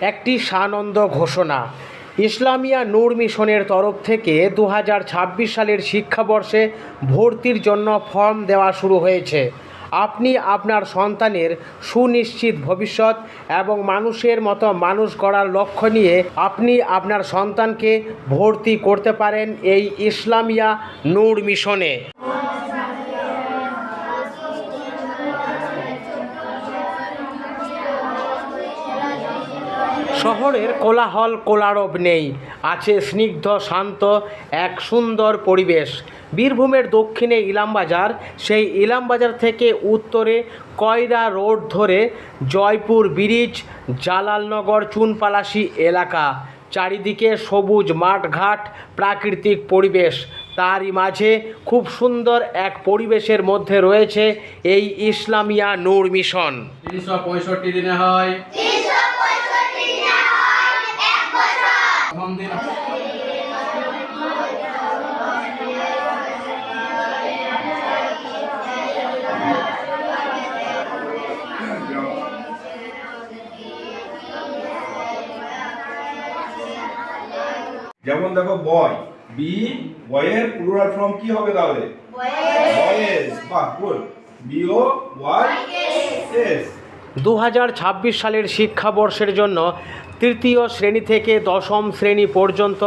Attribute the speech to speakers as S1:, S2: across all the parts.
S1: একটি সানন্দ ঘোষণা। ইসলামিয়া নূর মিশনের তরফ থেকে দু হাজার ছাব্বিশ সালের শিক্ষাবর্ষে ভর্তির জন্য ফর্ম দেওয়া শুরু হয়েছে। আপনি আপনার সন্তানের সুনিশ্চিত ভবিষ্যৎ এবং মানুষের মতো মানুষ গড়ার লক্ষ্য নিয়ে আপনি আপনার সন্তানকে ভর্তি করতে পারেন এই ইসলামিয়া নূর মিশনে। শহরের কোলাহল কোলারব নেই। আছে স্নিগ্ধ, শান্ত, এক সুন্দর পরিবেশ। বীরভূমের দক্ষিণে ইলামবাজার, সেই ইলামবাজার থেকে উত্তরে কয়রা রোড ধরে জয়পুর ব্রিজ, জালালনগর চুনপালাসি এলাকা। চারিদিকে সবুজ মাঠঘাট, প্রাকৃতিক পরিবেশ। তারই মাঝে খুব সুন্দর এক পরিবেশের মধ্যে রয়েছে এই ইসলামিয়া নূর মিশন।
S2: তিনশো পঁয়ষট্টি দিনে হয়। দিন
S3: যেমন দেখো বয় বি বয়ের প্লুরাল ফর্ম কি হবে তাহলে? বয়েজ বাহ গুড বি ওয়াই এস
S1: দু হাজার ছাব্বিশ সালের শিক্ষাবর্ষের জন্য তৃতীয় শ্রেণি থেকে দশম শ্রেণি পর্যন্ত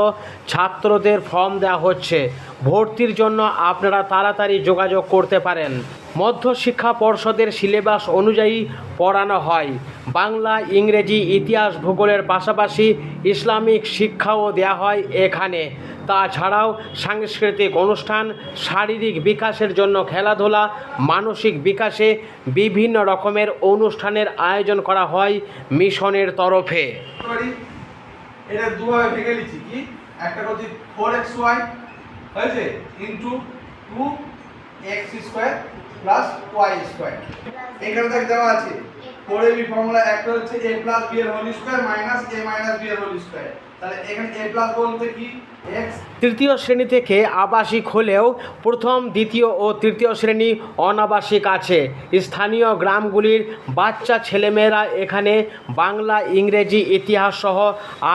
S1: ছাত্রদের ফর্ম দেওয়া হচ্ছে। ভর্তির জন্য আপনারা তাড়াতাড়ি যোগাযোগ করতে পারেন। মধ্যশিক্ষা পর্ষদের সিলেবাস অনুযায়ী পড়ানো হয়। বাংলা, ইংরেজি, ইতিহাস ভূগোলের পাশাপাশি ইসলামিক শিক্ষাও দেওয়া হয় এখানে। তাছাড়াও সাংস্কৃতিক অনুষ্ঠান, শারীরিক বিকাশের জন্য খেলাধুলা, মানসিক বিকাশে বিভিন্ন রকমের অনুষ্ঠানের আয়োজন করা হয় মিশনের তরফে।
S3: এটা দুভাবে ভেঙে নিচ্ছি কি? একটা করছি ফোর এক্স ওয়াই হয়েছে into two X square plus Y square এখানে দেখ দেওয়া আছে ফোর এবি ফর্মুলা একটা হচ্ছে এ প্লাস বি এর whole square minus A minus B এর হোল স্কোয়ার
S1: তৃতীয় শ্রেণি থেকে আবাসিক হলেও প্রথম, দ্বিতীয় ও তৃতীয় শ্রেণি অনাবাসিক আছে। স্থানীয় গ্রামগুলির বাচ্চা ছেলেমেয়েরা এখানে বাংলা, ইংরেজি, ইতিহাস সহ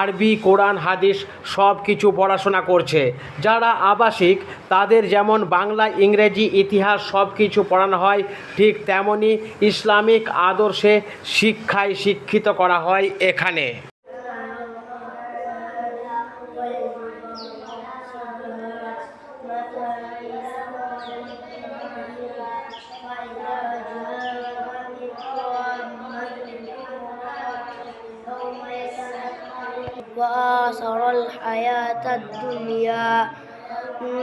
S1: আরবি, কোরআন, হাদিস সব কিছু পড়াশোনা করছে। যারা আবাসিক, তাদের যেমন বাংলা, ইংরেজি, ইতিহাস সব কিছু পড়ানো হয়, ঠিক তেমনই ইসলামিক আদর্শে শিক্ষায় শিক্ষিত করা হয় এখানে।
S4: وآثر الحياة الدنيا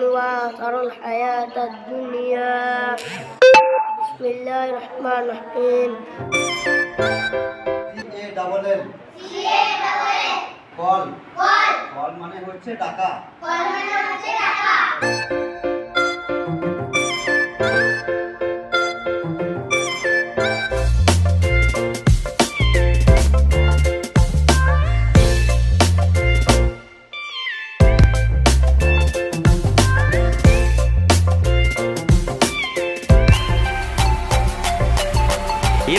S4: وآثر الحياة الدنيا بسم الله الرحمن الرحيم
S5: A double L call call মানে হচ্ছে টাকা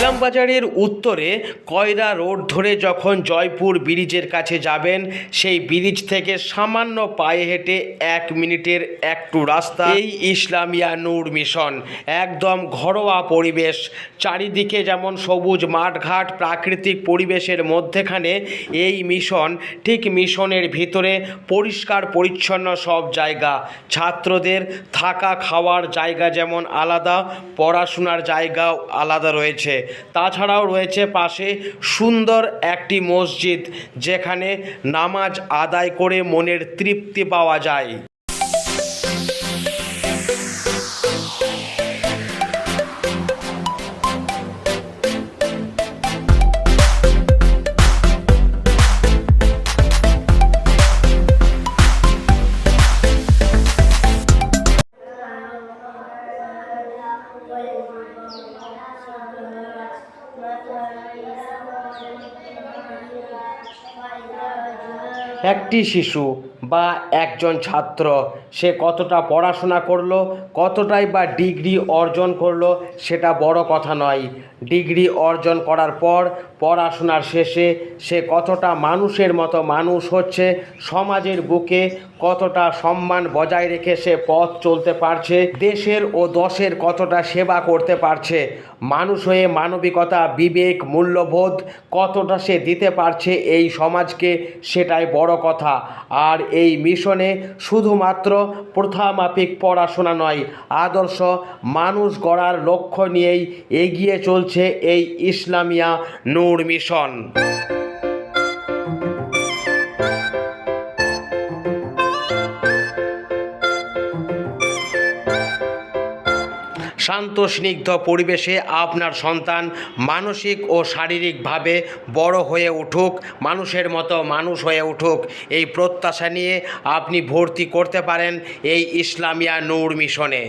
S1: ইলামবাজারের উত্তরে কয়রা রোড ধরে যখন জয়পুর ব্রিজের কাছে যাবেন, সেই ব্রিজ থেকে সামান্য পায়ে হেঁটে এক মিনিটের একটু রাস্তা, এই ইসলামিয়া নূর মিশন। একদম ঘরোয়া পরিবেশ। চারিদিকে যেমন সবুজ মাঠঘাট, প্রাকৃতিক পরিবেশের মধ্যেখানে এই মিশন ঠিক মিশনের ভিতরে পরিষ্কার পরিচ্ছন্ন সব জায়গা। ছাত্রদের থাকা খাওয়ার জায়গা যেমন আলাদা, পড়াশোনার জায়গাও আলাদা রয়েছে। তাছাড়াও রয়েছে পাশে সুন্দর একটি মসজিদ যেখানে নামাজ আদায় করে মনের তৃপ্তি পাওয়া যায়। একটি শিশু বা একজন ছাত্র, সে কতটা পড়াশোনা করল, কতটাই বা ডিগ্রি অর্জন করল, সেটা বড় কথা নয়। ডিগ্রি অর্জন করার পর, পড়াশোনার শেষে সে কতটা মানুষের মতো মানুষ হচ্ছে, সমাজের বুকে কতটা সম্মান বজায় রেখে সে পথ চলতে পারছে, দেশের ও দশের কতটা সেবা করতে পারছে, মানুষ হয়ে মানবিকতা, বিবেক, মূল্যবোধ কতটা সে দিতে পারছে এই সমাজকে, সেটাই বড় কথা। আর এই মিশনে শুধুমাত্র প্রথামাফিক পড়াশোনা নয়, আদর্শ মানুষ গড়ার লক্ষ্য নিয়েই এগিয়ে চলছে এই ইসলামিয়া নূর মিশন। শান্ত, স্নিগ্ধ পরিবেশে আপনার সন্তান মানসিক ও শারীরিকভাবে বড় হয়ে উঠুক, মানুষের মতো মানুষ হয়ে উঠুক। এই প্রত্যাশা নিয়ে আপনি ভর্তি করতে পারেন এই ইসলামিয়া নূর মিশনে।